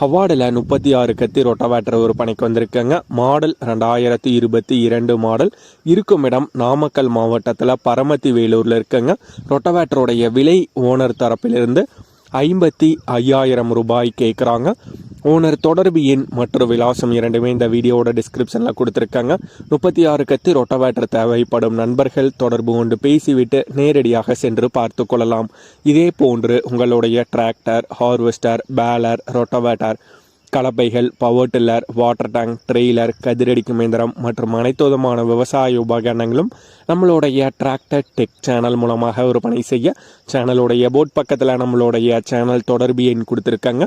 ஹவார்டில் முப்பத்தி ஆறு கத்தி ரொட்டவேட்டர் விற்பனைக்கு வந்திருக்குங்க. மாடல் ரெண்டாயிரத்தி இருபத்தி இரண்டு மாடல். இருக்கும் இடம் நாமக்கல் மாவட்டத்தில் பரமத்தி வேலூரில் இருக்குங்க. ரொட்டவேட்டருடைய விலை ஓனர் தரப்பிலிருந்து ஐம்பத்தி ஐயாயிரம் ரூபாய் கேட்குறாங்க. ஓனர் தொடர்பு எண் மற்றும் விலாசம் இரண்டுமே இந்த வீடியோவோட டிஸ்கிரிப்ஷனில் கொடுத்துருக்காங்க. முப்பத்தி ஆறு கத்தி ரொட்டவேட்டர் தேவைப்படும் நண்பர்கள் தொடர்பு கொண்டு பேசிவிட்டு நேரடியாக சென்று பார்த்து கொள்ளலாம். இதே போன்று உங்களுடைய tractor harvester baler rotavator கலப்பைகள் power tiller water tank trailer கதிரடிக்கும் இயந்திரம் மற்றும் அனைத்து விதமான விவசாய உபகரணங்களும் நம்மளுடைய டிராக்டர் டெக் சேனல் மூலமாக விற்பனை செய்ய சேனலுடைய போட் பக்கத்தில் நம்மளுடைய சேனல் தொடர்பு எண் கொடுத்துருக்காங்க.